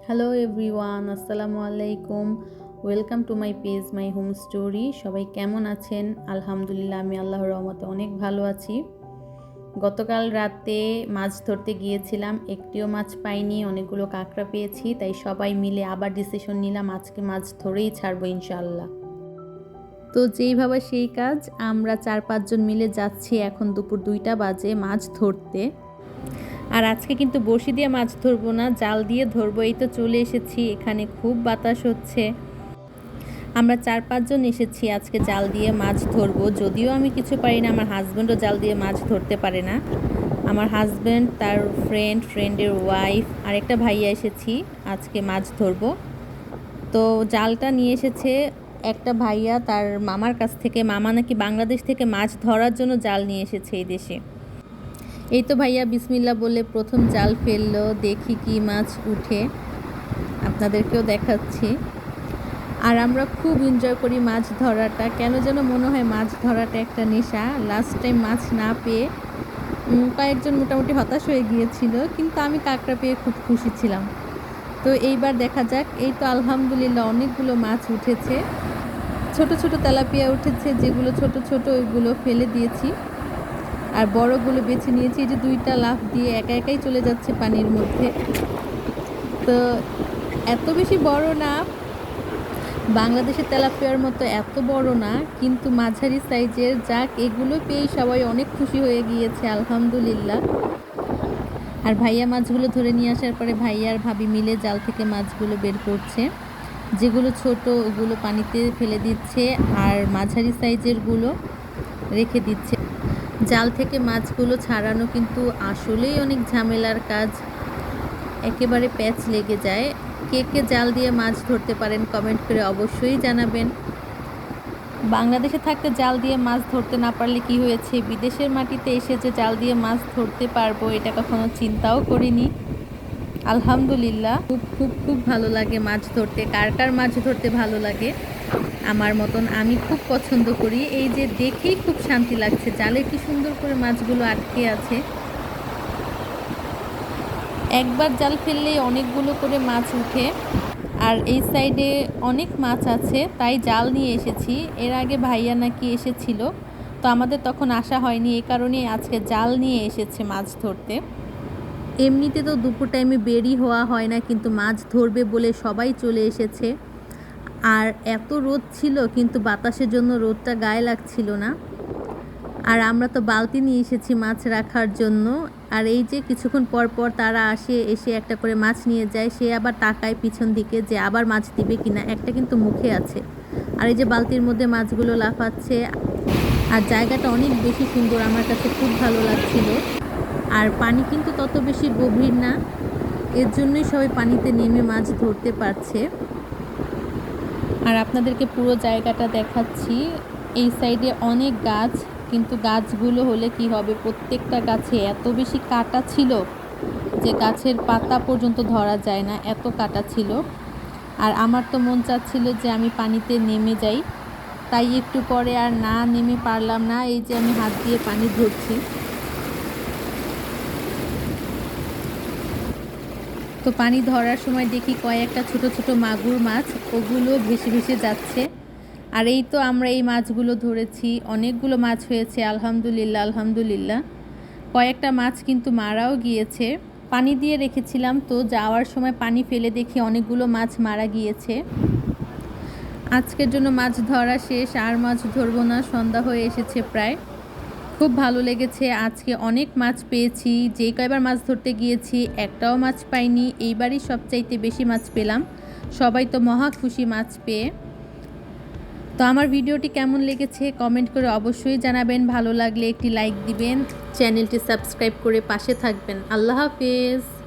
Hello everyone আসসালামু আলাইকুম welcome to my page my home story সবাই কেমন আছেন? আলহামদুলিল্লাহ, আমি আল্লাহর রহমতে অনেক ভালো আছি। গতকাল রাতে মাছ ধরতে গিয়েছিলাম, একটিও মাছ পাইনি, অনেকগুলো কাঁকড়া পেয়েছি, তাই সবাই মিলে আবার ডিসিশন নিলাম, আজকে মাছ ধরেই ছাড়বো ইনশাল্লাহ তো যেইভাবে সেই কাজ, আমরা চার পাঁচজন মিলে যাচ্ছি এখন দুপুর দুইটা বাজে মাছ ধরতে। আর আজকে কিন্তু বড়শি দিয়ে মাছ ধরবো না, জাল দিয়ে ধরবো। এই তো চলে এসেছি, এখানে খুব বাতাস হচ্ছে। আমরা চার পাঁচজন এসেছি আজকে জাল দিয়ে মাছ ধরবো। যদিও আমি কিছু পারি না, আমার হাজব্যান্ডও জাল দিয়ে মাছ ধরতে পারে না। আমার হাজব্যান্ড তার ফ্রেন্ড ফ্রেন্ডের ওয়াইফ আরেকটা ভাইয়া এসেছি, আজকে মাছ ধরবো। তো জালটা নিয়ে এসেছে একটা ভাইয়া, তার মামার কাছ থেকে। মামা নাকি বাংলাদেশ থেকে মাছ ধরার জন্য জাল নিয়ে এসেছে এই দেশে। এই তো ভাইয়া বিসমিল্লা বলে প্রথম জাল ফেলল, দেখি কি মাছ উঠে। আপনাদেরকেও দেখাচ্ছি। আর আমরা খুব এনজয় করি মাছ ধরাটা। কেন যেন মনে হয় মাছ ধরাটা একটা নেশা। লাস্ট টাইম মাছ না পেয়ে কয়েকজন মোটামুটি হতাশ হয়ে গিয়েছিল, কিন্তু আমি কাঁকড়া পেয়ে খুব খুশি ছিলাম। তো এইবার দেখা যাক। এই তো আলহামদুলিল্লাহ অনেকগুলো মাছ উঠেছে। ছোট ছোট তেলাপিয়া উঠেছে, যেগুলো ছোট ছোট ওইগুলো ফেলে দিয়েছি। আর বড়গুলো বেছে নিয়েছি, এই যে দুইটা লাফ দিয়ে একা একাই চলে যাচ্ছে পানির মধ্যে। তো এত বেশি বড় না, বাংলাদেশের তেলাপিয়ার মতো এত বড় না, কিন্তু মাঝারি সাইজের যাক, এগুলো পেয়েই সবাই অনেক খুশি হয়ে গিয়েছে, আলহামদুলিল্লাহ। আর ভাইয়া মাছগুলো ধরে নিয়ে আসার পরে ভাইয়া আর ভাবি মিলে জাল থেকে মাছগুলো বের করছে। যেগুলো ছোট, ওগুলো পানিতে ফেলে দিচ্ছে আর মাঝারি সাইজেরগুলো রেখে দিচ্ছে। জাল থেকে মাছগুলো ছাড়ানো কিন্তু আসলেই অনেক ঝামেলার কাজ। একেবারে প্যাচ লেগে যায়। কে কে জাল দিয়ে মাছ ধরতে পারেন কমেন্ট করে অবশ্যই জানাবেন। বাংলাদেশে থাকতে জাল দিয়ে মাছ ধরতে না পারলে কি হয়েছে? বিদেশের মাটিতে এসে যে জাল দিয়ে মাছ ধরতে পারব, এটা কখনো চিন্তাও করিনি। আলহামদুলিল্লাহ। খুব খুব খুব ভালো লাগে মাছ ধরতে। কার কার মাছ ধরতে ভালো লাগে? আমার মতন আমি খুব পছন্দ করি। এই যে দেখেই খুব শান্তি লাগছে। জালে কি সুন্দর করে মাছগুলো আটকে আছে। একবার জাল ফেললেই অনেকগুলো করে মাছ উঠে। আর এই সাইডে অনেক মাছ আছে, তাই জাল নিয়ে এসেছি। এর আগে ভাইয়া নাকি এসেছিল, তো আমাদের তখন আসা হয়নি। এই কারণে আজকে জাল নিয়ে এসেছে মাছ ধরতে। এমনিতে তো দুপুর টাইমে বেরি হওয়া হয় না, কিন্তু মাছ ধরবে বলে সবাই চলে এসেছে। আর এত রোদ ছিল, কিন্তু বাতাসের জন্য রোদটা গায়ে লাগছিল না। আর আমরা তো বালতি নিয়ে এসেছি মাছ রাখার জন্য। আর এই যে কিছুক্ষণ পর পর তারা আসে, এসে একটা করে মাছ নিয়ে যায়। সে আবার তাকায় পিছন দিকে যে আবার মাছ দিবে কিনা, একটা কিন্তু মুখে আছে। আর এই যে বালতির মধ্যে মাছগুলো লাফাচ্ছে। আর জায়গাটা অনেক বেশি সুন্দর, আমার কাছে খুব ভালো লাগছিল। আর পানি কিন্তু তত বেশি গভীর না। এর জন্যই সবাই পানিতে নেমে মাছ ধরতে পারছে। আর আপনাদেরকে পুরো জায়গাটা দেখাচ্ছি। এই সাইডে অনেক গাছ, কিন্তু গাছগুলো হলে কি হবে? প্রত্যেকটা গাছে এত বেশি কাটা ছিল যে গাছের পাতা পর্যন্ত ধরা যায় না, এত কাটা ছিল। আর আমার তো মন চাচ্ছিল যে আমি পানিতে নেমে যাই। তাই একটু পরে আর না নেমে পারলাম না, এই যে আমি হাত দিয়ে পানি ধরছি। তো পানি ধরার সময় দেখি কয়েকটা ছোট ছোট মাগুর মাছ, ওগুলো ভেসে ভেসে যাচ্ছে। আর এই তো আমরা এই মাছগুলো ধরেছি, অনেকগুলো মাছ হয়েছে, আলহামদুলিল্লাহ আলহামদুলিল্লাহ। কয়েকটা মাছ কিন্তু মারাও গিয়েছে। পানি দিয়ে রেখেছিলাম তো যাওয়ার সময় পানি ফেলে দেখি অনেকগুলো মাছ মারা গিয়েছে। আজকের জন্য মাছ ধরা শেষ, আর মাছ ধরবো না, সন্ধ্যা হয়ে এসেছে প্রায়। খুব ভালো লেগেছে। আজকে অনেক মাছ পেয়েছি। যে কয়বার মাছ ধরতে গিয়েছি, একটাও মাছ পাইনি। এইবারই সবচাইতে বেশি মাছ পেলাম। সবাই তো মহা খুশি মাছ পেয়ে। তো আমার ভিডিওটি কেমন লেগেছে কমেন্ট করে অবশ্যই জানাবেন। ভালো লাগলে একটি লাইক দিবেন। চ্যানেলটি সাবস্ক্রাইব করে পাশে থাকবেন। আল্লাহ হাফেজ।